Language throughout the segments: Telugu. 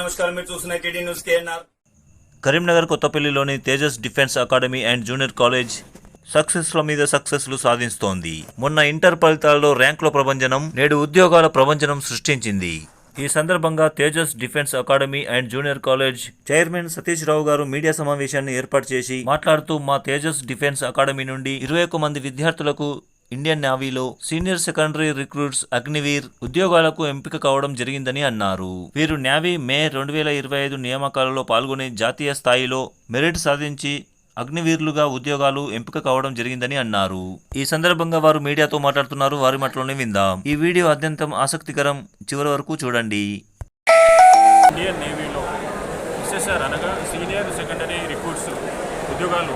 నమస్కారం. మీరు చూస్తున్న TD news KNR Karimnagar కొత్తపల్లిలోని Tejas defence academy and junior college సక్సెస్ల మీద సక్సెస్లు సాధిస్తోంది. మొన్న ఇంటర్ ఫలితాల్లో ర్యాంకుల ప్రభంజనం నేడు ఉద్యోగాల ప్రభంజనం సృష్టించింది. ఈ సందర్భంగా Tejas defence academy and junior college chairman Satish Rao గారు మీడియా సమావేశాన్ని ఏర్పాటు చేసి మాట్లాడుతూ మా తేజస్ డిఫెన్స్ అకాడమీ నుండి ఇరవై ఒక్క మంది విద్యార్థులకు ఇండియన్ నేవీలో సీనియర్ సెకండరీ రిక్రూట్స్ అగ్నివీర్ ఉద్యోగాలకు ఎంపిక కావడం జరిగిందని అన్నారు. వీరు నేవీ మే రెండు వేల ఇరవై ఐదు నియామకాలలో పాల్గొని జాతీయ స్థాయిలో మెరిట్ సాధించి అగ్నివీరులుగా ఉద్యోగాలు ఎంపిక కావడం జరిగిందని అన్నారు. ఈ సందర్భంగా వారు మీడియాతో మాట్లాడుతున్నారు. వారి మాటలోనే విందాం. ఈ వీడియో అత్యంతం ఆసక్తికరం. చివరి వరకు చూడండి. ఇండియన్ నేవీలో ఎస్ఎస్ఆర్ అనగా సీనియర్ సెకండరీ రిక్రూట్స్ ఉద్యోగాలు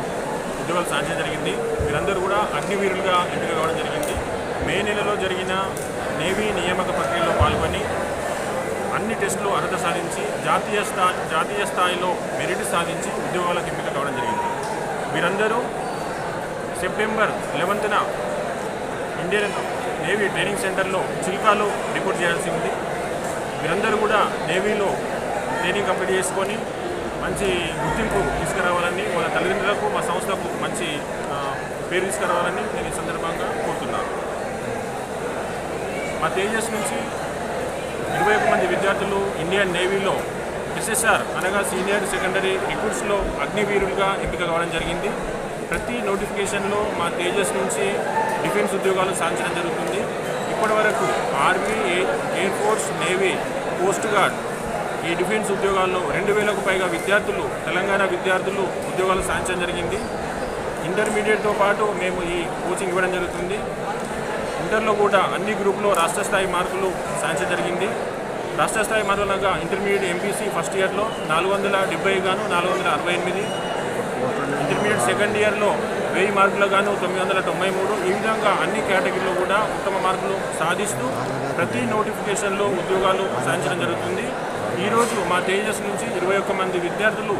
ఉద్యోగాలు సాధించడం జరిగింది. వీరందరూ కూడా అగ్నివీరులుగా ఎంపిక మే నెలలో జరిగిన నేవీ నియామక ప్రక్రియలో పాల్గొని అన్ని టెస్టులు అర్హత సాధించి జాతీయ స్థా జాతీయ స్థాయిలో మెరిట్ సాధించి ఉద్యోగాలకు ఎంపిక కావడం జరిగింది. వీరందరూ సెప్టెంబర్ లెవెన్త్న ఇండియన్ నేవీ ట్రైనింగ్ సెంటర్లో చిల్కాలో రిపోర్ట్ చేయాల్సి ఉంది. వీరందరూ కూడా నేవీలో ట్రైనింగ్ కంప్లీట్ చేసుకొని మంచి గుర్తింపు తీసుకురావాలని వాళ్ళ తల్లిదండ్రులకు మా సంస్థకు మంచి పేరు తీసుకురావాలని నేను ఈ సందర్భంగా మా తేజస్ నుంచి ఇరవై ఒక్క మంది విద్యార్థులు ఇండియన్ నేవీలో ఎస్ఎస్ఆర్ అనగా సీనియర్ సెకండరీ రిక్రూట్స్లో అగ్నివీరులుగా ఎంపిక కావడం జరిగింది. ప్రతి నోటిఫికేషన్లో మా తేజస్ నుంచి డిఫెన్స్ ఉద్యోగాలు సాధించడం జరుగుతుంది. ఇప్పటి వరకు army air air force navy coast guard ఈ డిఫెన్స్ ఉద్యోగాల్లో రెండు వేలకు పైగా విద్యార్థులు తెలంగాణ విద్యార్థులు ఉద్యోగాలు సాధించడం జరిగింది. ఇంటర్మీడియట్తో పాటు మేము ఈ కోచింగ్ ఇవ్వడం జరుగుతుంది. ఇంటర్లో కూడా అన్ని గ్రూపులో రాష్ట్ర స్థాయి మార్కులు సాధించడం జరిగింది. రాష్ట్ర స్థాయి మార్కులు అనగా ఇంటర్మీడియట్ ఎంపీసీ ఫస్ట్ ఇయర్లో నాలుగు వందల డెబ్బై గాను నాలుగు వందల అరవై ఎనిమిది. ఇంటర్మీడియట్ సెకండ్ ఇయర్లో వెయ్యి మార్కులు గాను తొమ్మిది వందల తొంభై మూడు. ఈ విధంగా అన్ని కేటగిరీలో కూడా ఉత్తమ మార్కులు సాధిస్తూ ప్రతి నోటిఫికేషన్లో ఉద్యోగాలు సాధించడం జరుగుతుంది. ఈరోజు మా తేజస్ నుంచి ఇరవై ఒక్క మంది విద్యార్థులు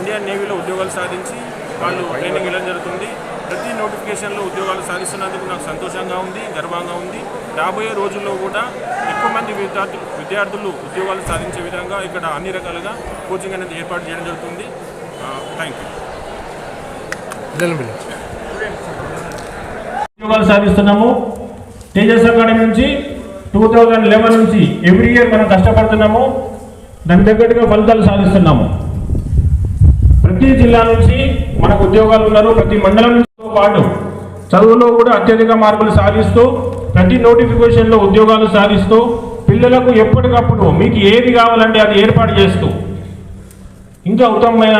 ఇండియన్ నేవీలో ఉద్యోగాలు సాధించి వాళ్ళు ట్రైనింగ్ వెళ్ళడం జరుగుతుంది. ప్రతి నోటిఫికేషన్లో ఉద్యోగాలు సాధిస్తున్నందుకు నాకు సంతోషంగా ఉంది గర్వంగా ఉంది. రాబోయే రోజుల్లో కూడా ఎక్కువ మంది విద్యార్థులు విద్యార్థులు ఉద్యోగాలు సాధించే విధంగా ఇక్కడ అన్ని రకాలుగా కోచింగ్ అనేది ఏర్పాటు చేయడం జరుగుతుంది. థ్యాంక్ యూ ఉద్యోగాలు సాధిస్తున్నాము. తేజస్ అకాడమీ నుంచి టూ థౌజండ్ లెవెన్ నుంచి ఎవ్రీ ఇయర్ మనం కష్టపడుతున్నాము. దానికి తగ్గట్టుగా ఫలితాలు సాధిస్తున్నాము. ప్రతి జిల్లా నుంచి మనకు ఉద్యోగాలు ఉన్నారు ప్రతి మండలం పాటు చదువులో కూడా అత్యధిక మార్కులు సాధిస్తూ ప్రతి నోటిఫికేషన్లో ఉద్యోగాలు సాధిస్తూ పిల్లలకు ఎప్పటికప్పుడు మీకు ఏది కావాలంటే అది ఏర్పాటు చేస్తూ ఇంకా ఉత్తమమైన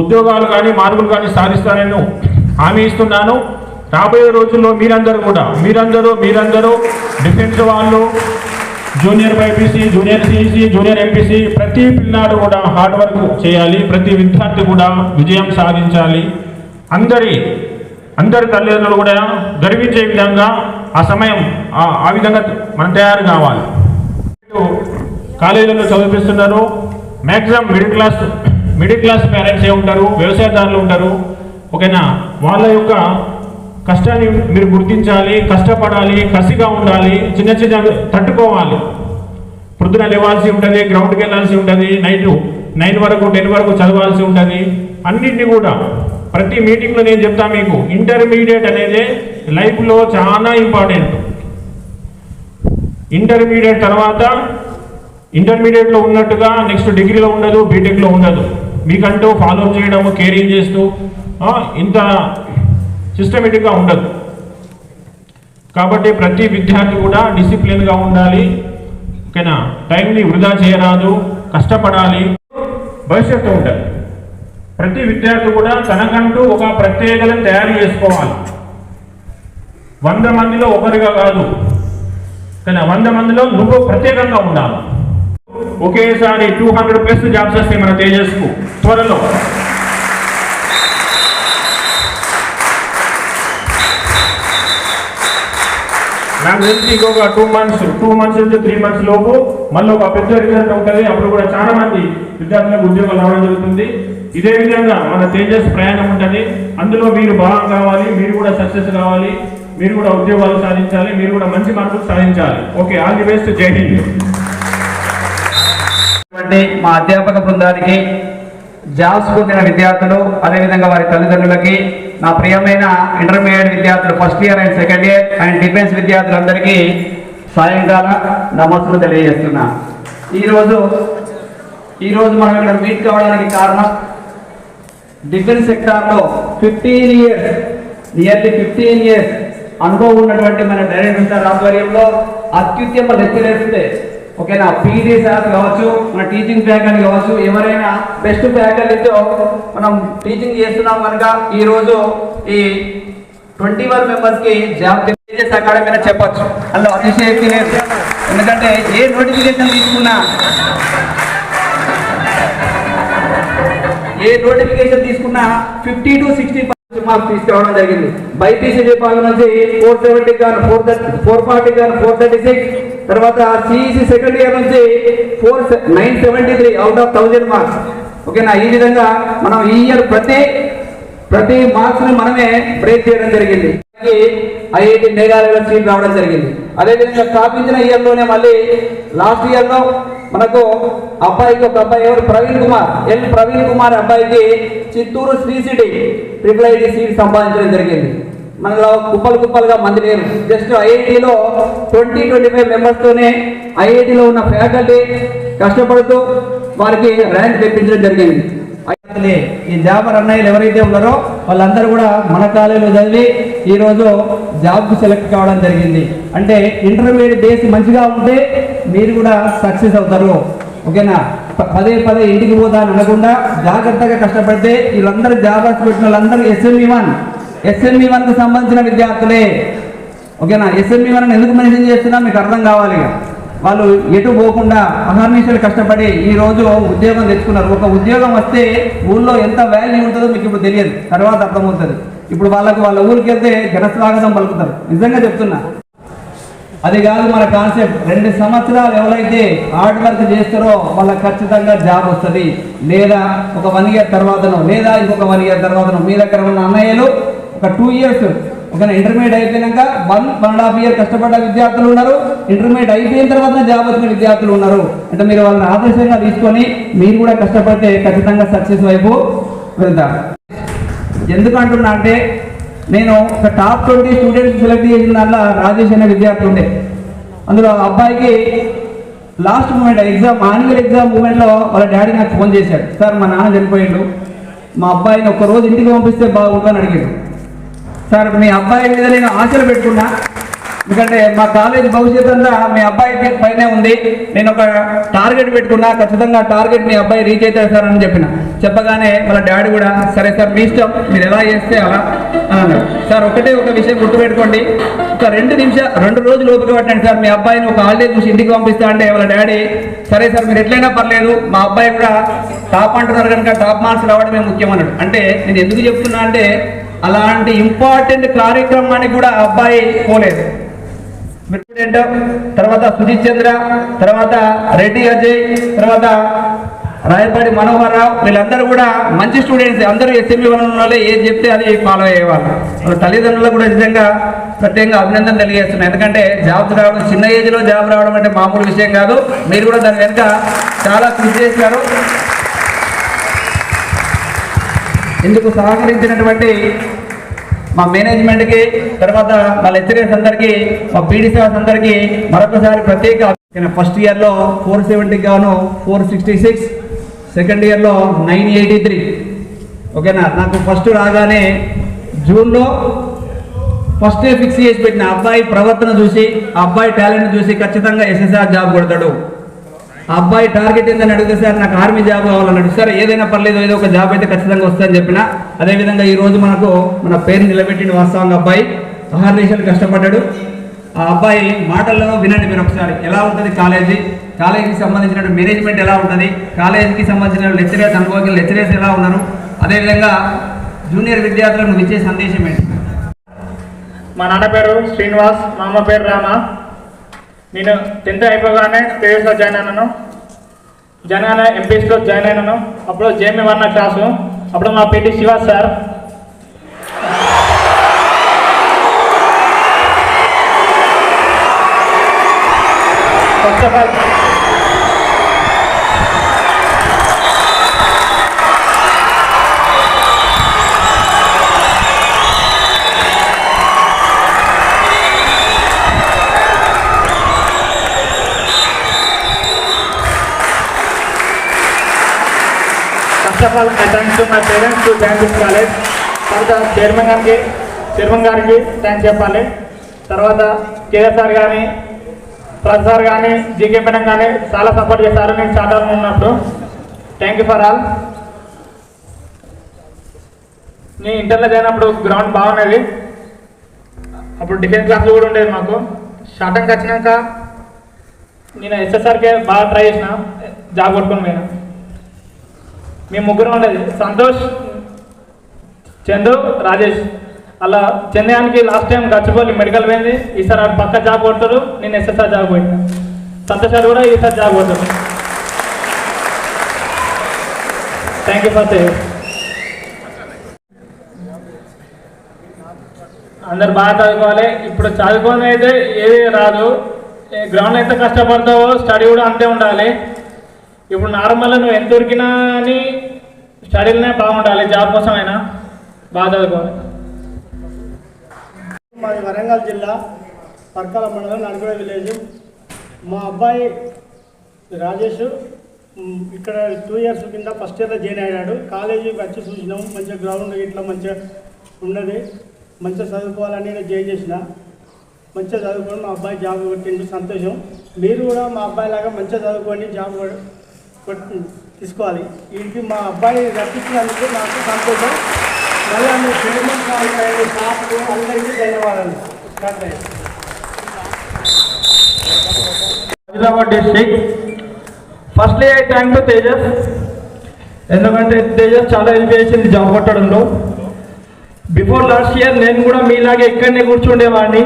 ఉద్యోగాలు కానీ మార్కులు కానీ సాధిస్తానని హామీ ఇస్తున్నాను. రాబోయే రోజుల్లో మీరందరూ కూడా మీరందరూ మీరందరూ డిఫెన్స్ వాళ్ళు junior BiPC junior CEC junior MPC ప్రతి పిల్లాడు కూడా హార్డ్ వర్క్ చేయాలి ప్రతి విద్యార్థి కూడా విజయం సాధించాలి. అందరి అందరి తల్లిదండ్రులు కూడా గర్వించే విధంగా ఆ సమయం ఆ- ఆ విధంగా మనం తయారు కావాలి. కాలేజీలలో చదివిపిస్తున్నారు. Maximum middle class middle class parents ఏ ఉంటారు? వ్యవసాయదారులు ఉంటారు. ఓకేనా? వాళ్ళ యొక్క కష్టాన్ని మీరు గుర్తించాలి కష్టపడాలి కసిగా ఉండాలి చిన్న చిన్న తట్టుకోవాలి. పొద్దున లేవాల్సి ఉంటుంది గ్రౌండ్కి వెళ్ళాల్సి ఉంటుంది నైట్ నైన్ వరకు టెన్ వరకు చదవాల్సి ఉంటుంది. అన్నింటినీ కూడా ప్రతి మీటింగ్లో నేను చెప్తా మీకు ఇంటర్మీడియట్ అనేది లైఫ్లో చాలా ఇంపార్టెంట్ ఇంటర్మీడియట్ తర్వాత ఇంటర్మీడియట్లో ఉన్నట్టుగా నెక్స్ట్ డిగ్రీలో ఉండదు బీటెక్లో ఉండదు. మీకంటూ ఫాలో చేయడము కేరింగ్ చేస్తూ ఇంత సిస్టమేటిక్గా ఉండదు. కాబట్టి ప్రతి విద్యార్థి కూడా డిసిప్లిన్గా ఉండాలి. ఓకేనా? టైంని వృధా చేయరాదు కష్టపడాలి. భవిష్యత్తు ఉంటుంది ప్రతి విద్యార్థి కూడా తనకంటూ ఒక ప్రత్యేకతను తయారు చేసుకోవాలి. వంద మందిలో ఒకరిగా కాదు. కానీ వంద మందిలో నువ్వు ప్రత్యేకంగా ఉండాలి. ఒకేసారి టూ హండ్రెడ్ ప్లస్ జాబ్స్ వస్తాయి మన తేజస్కు త్వరలో. నాకు తెలిసి ఇంకొక టూ మంత్స్ టూ మంత్స్ నుంచి త్రీ మంత్స్ లోపు మళ్ళీ ఒక పెద్ద రిజల్ట్ ఉంటుంది. అప్పుడు కూడా చాలా మంది విద్యార్థులకు ఉద్యోగాలు రావడం జరుగుతుంది. ఇదే విధంగా మన తేజస్ ప్రయాణం ఉంటుంది. అందులో మీరు భాగం కావాలి మీరు కూడా సక్సెస్ కావాలి మీరు కూడా ఉద్యోగాలు సాధించాలి మీరు కూడా మంచి మార్కులు సాధించాలి. ఓకే ఆల్ ది బెస్ట్ జై హింద్. మా అధ్యాపక బృందానికి. జాబ్స్ పొందిన విద్యార్థులు అదేవిధంగా వారి తల్లిదండ్రులకి నా ప్రియమైన ఇంటర్మీడియట్ విద్యార్థులు first year and second year and defence విద్యార్థులందరికీ సాయంకాల నమస్సులు తెలియజేస్తున్నా. ఈరోజు ఈరోజు మనం ఇక్కడ మీట్ కావడానికి కారణం డిఫెన్స్ సెక్టార్లో fifteen years nearly fifteen years అనుభవం ఉన్నటువంటి మన డైరెక్టర్ సార్ ఆధ్వర్యంలో అత్యుత్తమ లెక్చరర్స్ ఓకేనా? పీజీ సార్ కావచ్చు మన టీచింగ్ ఫ్యాకల్టీ కావచ్చు ఎవరైనా బెస్ట్ ఫ్యాకల్టీతో మనం టీచింగ్ చేస్తున్నాం కనుక ఈరోజు ఈ ట్వంటీ వన్ మెంబర్స్కి జాబ్ తేజస్ అకాడమీ అని చెప్పచ్చు. అందులో అతిశయక్తి లేదు. ఎందుకంటే ఏ నోటిఫికేషన్ తీసుకున్నా ఏ నోటిఫికేషన్ తీసుకున్నా ఫిఫ్టీ టు సిక్స్టీ మార్క్స్ తీసుకురావడం జరిగింది. బైపీసీ విభాగం నుంచి ఫోర్ సెవెంటీ కానీ ఫోర్ థర్టీ ఫోర్ ఫార్టీ కానీ ఫోర్ థర్టీ సిక్స్ తర్వాత సిఈసి సెకండ్ ఇయర్ నుంచి four nine seventy three out of thousand marks ఓకేనా? ఈ విధంగా మనం ఈ ఇయర్ ప్రతి ప్రతి మార్క్స్ని మనమే బ్రేక్ చేయడం జరిగింది. ఐఐటి మేఘాలయలో సీట్ రావడం జరిగింది. అదేవిధంగా స్థాపించిన ఇయర్లోనే మళ్ళీ లాస్ట్ ఇయర్లో మనకు అబ్బాయికి ఒక అబ్బాయి ఎవరు? ప్రవీణ్ కుమార్. ఎల్ ప్రవీణ్ కుమార్ అబ్బాయికి Chittoor Sri City triple IT seat సంపాదించడం జరిగింది. మనలో కుప్పలు కుప్పలుగా మంది లేరు జస్ట్ ఐఐటిలో ట్వంటీ ట్వంటీ ఫైవ్ మెంబర్స్ తోనే ఐఐటిలో ఉన్న ఫ్యాకల్టీ కష్టపడుతూ వారికి ర్యాంక్ తెప్పించడం జరిగింది. ఈ జాబర్ అన్నయ్యలు ఎవరైతే ఉన్నారో వాళ్ళందరూ కూడా మన కాలేజీలో చదివి ఈ రోజు సెలెక్ట్ కావడం జరిగింది. అంటే ఇంటర్మీడియట్ డేస్ మంచిగా ఉంటే మీరు కూడా సక్సెస్ అవుతారు. ఓకేనా? పదే పదే ఇంటికి పోతా అని అనకుండా జాగ్రత్తగా కష్టపడితే వీళ్ళందరూ జాబాస్ పెట్టిన వాళ్ళందరూ ఎస్ఎంఈ వన్ ఎస్ఎంఈ వన్కు సంబంధించిన విద్యార్థులే. ఓకేనా? ఎస్ఎంఈ వన్ ఎందుకు మెన్షన్ చేస్తున్నా మీకు అర్థం కావాలి వాళ్ళు ఎటు పోకుండా అహర్నిశలు కష్టపడి ఈ రోజు ఉద్యోగం తెచ్చుకున్నారు. ఒక ఉద్యోగం వస్తే ఊళ్ళో ఎంత వాల్యూ ఉంటుందో మీకు ఇప్పుడు తెలియదు. తర్వాత అర్థమవుతుంది. ఇప్పుడు వాళ్ళకు వాళ్ళ ఊరికి వెళ్తే ఘనస్వాగతం పలుకుతారు. నిజంగా చెప్తున్నా. అది కాదు మన కాన్సెప్ట్. రెండు సంవత్సరాలు ఎవరైతే హార్డ్ వర్క్ చేస్తారో వాళ్ళకి ఖచ్చితంగా జాబ్ వస్తుంది. లేదా ఒక వన్ ఇయర్ తర్వాతనో లేదా ఇంకొక వన్ ఇయర్ తర్వాతనో. మీ దగ్గర ఉన్న అన్నయ్యలు ఒక టూ ఇయర్స్ ఒక ఇంటర్మీడియట్ అయిపోయినాక one one and half year కష్టపడ్డ విద్యార్థులు ఉన్నారు. ఇంటర్మీడియట్ అయిపోయిన తర్వాత జాబ్ వచ్చిన విద్యార్థులు ఉన్నారు. అంటే మీరు వాళ్ళని ఆదర్శంగా తీసుకొని మీరు కూడా కష్టపడితే ఖచ్చితంగా సక్సెస్ వైపు వెళ్తారు. ఎందుకంటున్నా అంటే నేను ఒక టాప్ ట్వంటీ స్టూడెంట్స్ సెలెక్ట్ చేసిన దాంట్లో రాజేష్ అనే విద్యార్థి ఉండే. అందులో ఆ అబ్బాయికి last moment exam annual exam మూమెంట్లో వాళ్ళ డాడీ నాకు ఫోన్ చేశాడు. సార్ మా నాన్న చనిపోయిండు. మా అబ్బాయిని ఒక్క రోజు ఇంటికి పంపిస్తే బాగుంటుందని అడిగాడు. సార్ మీ అబ్బాయి మీద నేను ఆశలు పెట్టుకున్నా. ఎందుకంటే మా కాలేజ్ భవిష్యత్ అంతా మీ అబ్బాయి పైనే ఉంది. నేను ఒక టార్గెట్ పెట్టుకున్నా ఖచ్చితంగా టార్గెట్ మీ అబ్బాయి రీచ్ అవుతాడు సార్ అని చెప్పిన. చెప్పగానే వాళ్ళ డాడీ కూడా సరే సార్ మీ ఇష్టం మీరు ఎలా చేస్తే అలా అని అన్నాడు. సార్ ఒకటే ఒక విషయం గుర్తుపెట్టుకోండి. ఒక రెండు నిమిషాలు రెండు రోజులు ఓపిక పట్టండి సార్. మీ అబ్బాయిని ఒక హాలిడే చూసి ఇంటికి పంపిస్తా అంటే వాళ్ళ డాడీ సరే సార్ మీరు ఎట్లయినా పర్లేదు మా అబ్బాయి కూడా టాప్ అంటున్నారు కనుక టాప్ మార్క్స్ రావడమే ముఖ్యం అన్నాడు. అంటే నేను ఎందుకు చెప్తున్నా అంటే అలాంటి ఇంపార్టెంట్ కార్యక్రమానికి కూడా అబ్బాయి పోలేదు. స్టూడెంట్ తర్వాత సుజిత్ చంద్ర తర్వాత రెడ్డి అజయ్ తర్వాత రాయపాటి మనోహర్ రావు వీళ్ళందరూ కూడా మంచి స్టూడెంట్స్ అందరూ ఎస్ఎంఈ వన్ వాళ్ళే ఏది చెప్తే అది ఫాలో అయ్యేవాళ్ళు. వాళ్ళ తల్లిదండ్రులకు కూడా నిజంగా ప్రత్యేకంగా అభినందన తెలియజేస్తున్నాయి ఎందుకంటే జాబ్స్ రావడం చిన్న ఏజ్లో జాబ్ రావడం అంటే మామూలు విషయం కాదు. మీరు కూడా దాని వెనుక చాలా కృషి చేశారు. ఇందుకు సహకరించినటువంటి మా మేనేజ్మెంట్కి తర్వాత మా లెక్చరర్స్ అందరికీ మా పీడీ సార్స్ అందరికీ మరొకసారి ప్రత్యేక ఫస్ట్ ఇయర్లో ఫోర్ సెవెంటీ గాను ఫోర్ సిక్స్టీ సిక్స్. సెకండ్ ఇయర్లో నైన్ ఎయిటీ త్రీ. ఓకేనా? నాకు ఫస్ట్ రాగానే జూన్లో ఫస్ట్ ఫిక్స్ చేసి పెట్టిన అబ్బాయి ప్రవర్తన చూసి అబ్బాయి టాలెంట్ చూసి ఖచ్చితంగా ఎస్ఎస్ఆర్ జాబ్ కొడతాడు. అబ్బాయి టార్గెట్ ఏందని అడిగితే సార్ నాకు ఆర్మీ జాబ్ కావాలన్నాడు. సార్ ఏదైనా పర్లేదు ఏదో ఒక జాబ్ అయితే ఖచ్చితంగా వస్తుందని చెప్పిన. అదేవిధంగా ఈరోజు మనకు మన పేరు నిలబెట్టిన వాస్తవంగా అబ్బాయి. అహర్నిశలు కష్టపడ్డాడు. ఆ అబ్బాయి మాటల్లో వినండి మీరు ఒకసారి. ఎలా ఉంటుంది కాలేజీ? కాలేజీకి సంబంధించిన మేనేజ్మెంట్ ఎలా ఉంటుంది? కాలేజీకి సంబంధించిన లెక్చరర్స్ అనుభవం లెక్చరర్స్ ఎలా ఉన్నారు? అదేవిధంగా జూనియర్ విద్యార్థులకు ఇచ్చే సందేశం ఏంటి? మా నాన్న పేరు శ్రీనివాస్ మా అమ్మ పేరు రామ. నేను టెన్త్ అయిపోగానే కేఎస్లో జాయిన్ అయినాను. జాయిన్ అయిన ఎంపీఎస్లో జాయిన్ అయినాను. అప్పుడు జేఎంఏ వన్ క్లాసు. అప్పుడు మా పేటి Shiva sir. First of all first of all I thanks to my parents to thank you college తర్వాత చైర్మన్ గారికి చైర్మన్ గారికి థ్యాంక్స్ చెప్పాలి. తర్వాత కేఎస్ సార్ కానీ ప్రసాద్ సార్ కానీ జీకే మేడం కానీ చాలా సపోర్ట్ చేశారు. నేను చాలా ఉన్నప్పుడు థ్యాంక్ యూ ఫర్ ఆల్ నేను ఇంటర్లో చేయనప్పుడు గ్రౌండ్ బాగున్నది అప్పుడు డిఫెన్స్ క్లాసులు కూడా ఉండేది మాకు. షార్టంకి వచ్చినాక నేను ఎస్ఎస్ఆర్కే బాగా ట్రై చేసిన. జాబ్ కొట్టుకొని పోయినా. మేము ముగ్గురు ఉండేది. సంతోష్ చందు రాజేష్. అలా చెన్నయానికి లాస్ట్ టైం గచ్చిపోయి మెడికల్ పోయింది. ఈసారి ఆడు పక్క జాబ్ కొడతారు నేను ఎస్ఎస్ఆర్ జాబ్ పోయినా. సంతోష్ గారు కూడా ఈసారి జాబ్ కొడతారు థ్యాంక్ యూ ఫర్ సేవ్ అందరు బాగా చదువుకోవాలి. ఇప్పుడు చదువుకొని అయితే ఏది రాదు. గ్రౌండ్ ఎంత కష్టపడతావో స్టడీ కూడా అంతే ఉండాలి. ఇప్పుడు నార్మల్ నువ్వు ఎంత దొరికినా అని స్టడీలోనే బాగుండాలి జాబ్ కోసమైనా బాగా చదువుకోవాలి మాది వరంగల్ జిల్లా పర్కాల మండలం నడుగుడ విలేజ్. మా అబ్బాయి రాజేష్ ఇక్కడ టూ ఇయర్స్ కింద ఫస్ట్ ఇయర్లో జాయిన్ అయ్యాడు. కాలేజీకి వచ్చి చూసినాం మంచిగా గ్రౌండ్ ఇట్లా మంచిగా ఉన్నది. మంచిగా చదువుకోవాలని నేను జాయిన్ చేసిన. మంచిగా చదువుకొని మా అబ్బాయి జాబ్ కొట్టిండు సంతోషం. మీరు కూడా మా అబ్బాయి లాగా మంచిగా చదువుకొని జాబ్ కొ- తీసుకోవాలి. ఇది మా అబ్బాయి రప్పించినందుకు నాకు సంతోషం. మళ్ళీ మీ చైర్మన్ కావాలి స్టాఫ్ అందరికీ ధన్యవాదాలు. స్టార్ట్ అయ్యాయి district. Firstly I thank to Tejas. ఎందుకంటే తేజస్ చాలా హెల్ప్ చేసింది జాబ్ కొట్టడంలో. బిఫోర్ లాస్ట్ ఇయర్ నేను కూడా మీలాగే ఇక్కడనే కూర్చుండేవాడిని.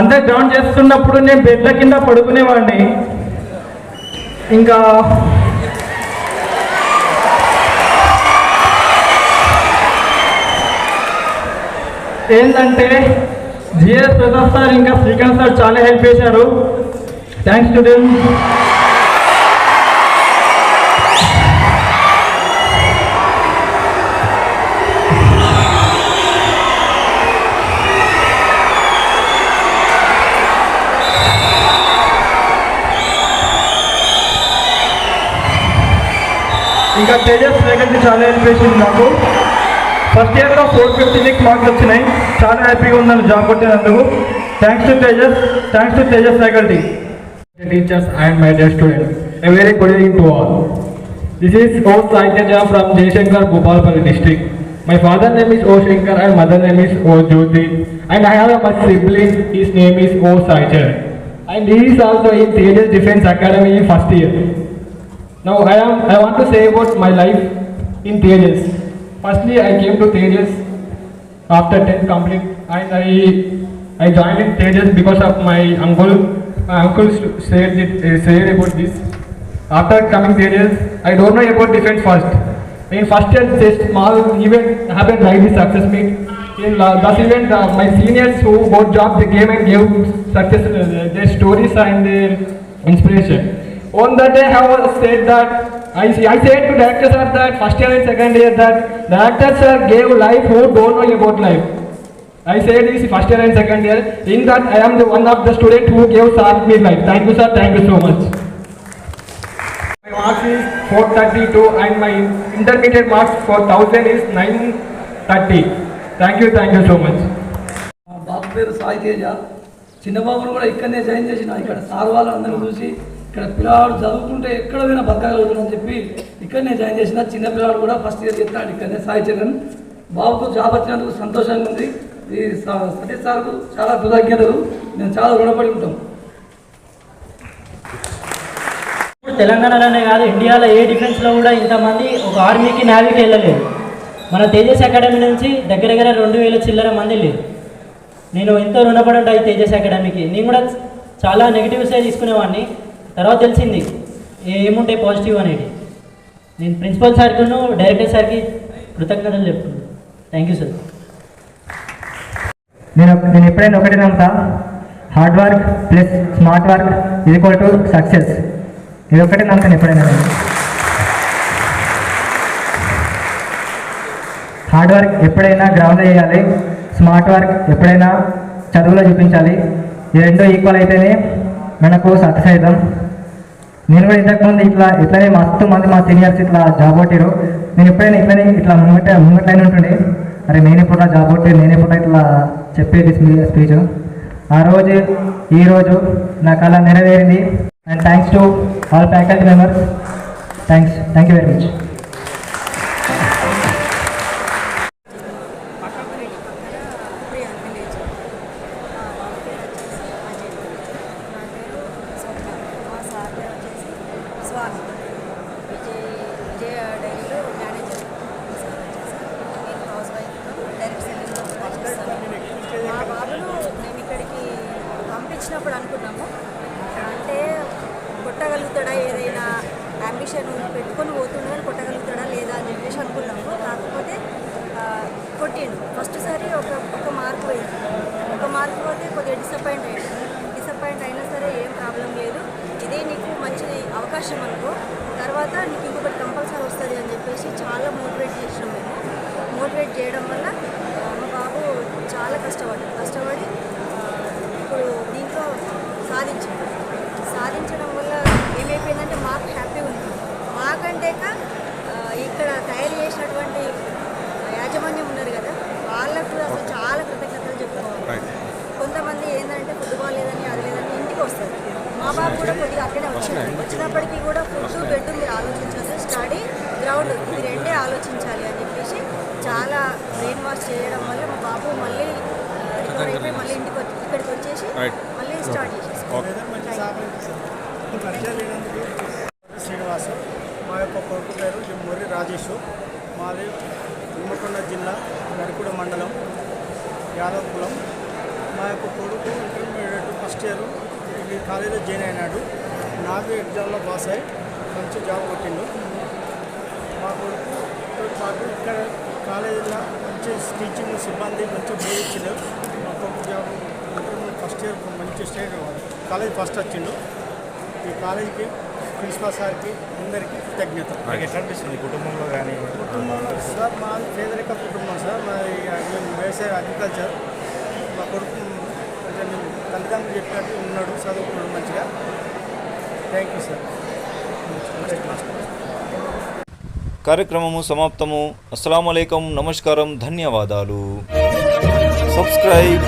అంతే గ్రౌండ్ చేస్తున్నప్పుడు నేను బెడ్ల కింద పడుకునేవాడిని. ఇంకా ఏంటంటే జిఎస్ ప్రసాద్ సార్ ఇంకా శ్రీకాంత్ సార్ చాలా హెల్ప్ చేశారు. థ్యాంక్స్ టు దెమ్ ఇంకా తేజస్ ఫ్యాకల్టీ చాలా హెల్ప్ చేసింది నాకు. ఫస్ట్ ఇయర్లో ఫోర్ ఫిఫ్టీ సిక్స్ మార్క్స్ వచ్చినాయి చాలా హ్యాపీగా ఉన్నాను job కొట్టినందుకు thanks to Tejas thanks to Tejas faculty teachers and my dear students. A very good evening to all. This is O. Saityaja from Jayshankar, Gopalpalli district. My father name is O. Shankar and mother name is O. Jyoti. And I have a sibling, his name is O. Saityaja. And he is also in Tejas Defense Academy in first year. Now I am I want to say about my life in Tejas. Firstly, I came to Tejas after 10th complete and I I joined in Tejas because of my uncle. My uncle said it, uh, said about this. After coming to Tejas, I don't know about defense first. In first year, this small event happened like this success meet. In la- this event, uh, my seniors who got job, they came and gave success uh, their stories and their inspiration. On that day, I was said that I, I said to director sir that first year and second year that director sir gave life who don't know about life. I said this first year and second year. In that I am the one of the student who gave sir me life. Thank you sir. Thank you so much. My marks is 432 and my intermediate marks for 1000 is 930. Thank you. Thank you so much. మా బాబు పేరు సాయి తేజ చిన్న బాబును కూడా ఇక్కడనే జాయిన్ చేసిన ఇక్కడ సార్ వాళ్ళందరూ చూసి ఇక్కడ పిల్లవాడు చదువుకుంటే ఎక్కడ పోయినా బతకగలుగుతుందని చెప్పి ఇక్కడనే జాయిన్ చేసిన చిన్న పిల్లవాడు కూడా ఫస్ట్ ఇయర్ చెప్తాడు ఇక్కడనే సాయి చరణ్. బాబుకు జాబ్ వచ్చినందుకు సంతోషంగా ఉంది. ఈ సతీష్ సార్కు చాలా కృతజ్ఞతలు. మేము చాలా రుణపడి ఉంటాం. తెలంగాణలోనే కాదు ఇండియాలో ఏ డిఫెన్స్లో కూడా ఇంతమంది ఒక ఆర్మీకి నేవీకి వెళ్ళలేదు. మన తేజస్ అకాడమీ నుంచి దగ్గర దగ్గర రెండు వేల చిల్లర మంది లేదు నేను ఎంతో రుణపడి ఉంటాయి తేజస్ అకాడమీకి నేను కూడా చాలా నెగిటివ్సే తీసుకునేవాడిని. తర్వాత తెలిసింది ఏముంటాయి పాజిటివ్ అనేది. నేను ప్రిన్సిపల్ సార్కును డైరెక్టర్ సార్కి కృతజ్ఞతలు చెప్తున్నాను. థ్యాంక్ యూ సార్ నేను నేను ఎప్పుడైనా ఒకటే నమ్ముతా hard work plus smart work equal to success ఇది ఒకటే నమ్ముతాను ఎప్పుడైనా హార్డ్ వర్క్ ఎప్పుడైనా గ్రౌండ్లో చేయాలి స్మార్ట్ వర్క్ ఎప్పుడైనా చదువులో చూపించాలి. ఈ రెండు ఈక్వల్ అయితేనే మనకు సక్సెస్ అవుతాం. నేను కూడా ఇంతకుముందు ఇట్లా ఇట్లనే మస్తు మంది మా సీనియర్స్ ఇట్లా జాబ్ కొట్టారు నేను ఎప్పుడైనా ఇట్లనే ఇట్లా ముంగట ముంగట్లనే ఉంటుండే. అరే నేను ఎప్పుడు జాబ్ కొట్టే నేను ఎప్పుడు ఇట్లా చెప్పేది స్పీచ్ ఆ రోజు ఈ రోజు నాకు అలా నెరవేరింది. And thanks to all faculty members thanks thank you very much Priya village మా పేరు వచ్చేసి అజయ్ నా పేరు స్వప్న మా సార్ పేరు వచ్చేసి స్వామి విజయ్ విజయ డైరీలో మేనేజర్ మా సార్ వచ్చేసి నేను హౌస్ వైఫ్ డైరెక్ట్ సెల్లింగ్లో కూడా చేస్తాను మా బాబును మేము ఇక్కడికి పంపించినప్పుడు అనుకున్నాము అంటే కొట్టగలుగుతాడా ఏదైనా అంబిషన్ పెట్టుకొని పోతుండే కానీ కొట్టగలుగుతాడా లేదా అని చెప్పేసి అనుకున్నాము కాకపోతే ఆ, కొట్టిండు ఫస్ట్ సారి ఒక ఒక మార్క్ పోయింది ఒక మార్క్ పోతే కొద్దిగా డిసప్పాయింట్ అయ్యాడు డిసప్పాయింట్ అయినా సరే ఏం ప్రాబ్లం లేదు ఇదే నీకు మంచి అవకాశం అనుకో. తర్వాత నీకు ఇంకొకటి కంపల్సరీ వస్తుంది అని చెప్పేసి చాలా మోటివేట్ చేసినాం మేము. మోటివేట్ చేయడం వల్ల మా బాబు చాలా కష్టపడ్డాడు. కష్టపడి ఇప్పుడు దీంట్లో సాధించాడు వల్ల ఏమైపోయిందంటే మాకు హ్యాపీ ఉంది మాకంటేక ఆ, ఇక్కడ తయారు చేసినటువంటి యాజమాన్యం ఉన్నారు కదా వాళ్ళకు అసలు చాలా కృతజ్ఞతలు చెప్పుకోవాలి కొంతమంది ఏంటంటే ఫుడ్ బాగాలేదని అది లేదని ఇంటికి వస్తారు మా బాబు కూడా కొద్దిగా అక్కడే వచ్చారు వచ్చినప్పటికీ కూడా ఫుడ్ బెడ్ మీరు ఆలోచించాలి స్టడీ గ్రౌండ్ ఇది రెండే ఆలోచించాలి అని చెప్పేసి చాలా బ్రెయిన్ వాష్ చేయడం వల్ల మా బాబు మళ్ళీ రికవర్ అయిపోయి మళ్ళీ ఇంటికి వచ్చి ఇక్కడికి వచ్చేసి మళ్ళీ స్టార్ట్ చేసేసి శ్రీనివాస్ మా యొక్క కొడుకు పేరు మొర్రి రాజేష్. మాది హన్మకొండ జిల్లా నరికుడ మండలం యాదవపురం. మా యొక్క కొడుకు ఇంటర్మీడియట్ ఫస్ట్ ఇయర్ ఈ కాలేజీలో జాయిన్ అయినాడు. నాకు ఎగ్జామ్లో పాస్ అయ్యి మంచి జాబ్ కొట్టిండు. మా కొడుకు పాటు ఇక్కడ కాలేజీలో మంచి టీచింగ్ సిబ్బంది మంచి బోధించిండు మా కొడుకు జాబ్ ఫస్ట్ ఇయర్ మంచి స్టేట్ కాలేజ్ ఫస్ట్ వచ్చిండు. ఈ కాలేజీకి ప్రిన్సిపాల్ సార్కి అందరికీ కృతజ్ఞత. ఎట్లా అనిపిస్తుంది కుటుంబంలో కానీ? కుటుంబంలో సార్ మాది పేదరిక కుటుంబం సార్. మేము వ్యవసాయ అగ్రికల్చర్. మా కొడుకు కొంచెం తల్లిదండ్రులు చెప్పినట్టు ఉన్నాడు చదువుకున్నాడు మంచిగా. థ్యాంక్ యూ సార్ కార్యక్రమము సమాప్తము. అస్సలం నమస్కారం ధన్యవాదాలు. సబ్స్క్రైబ్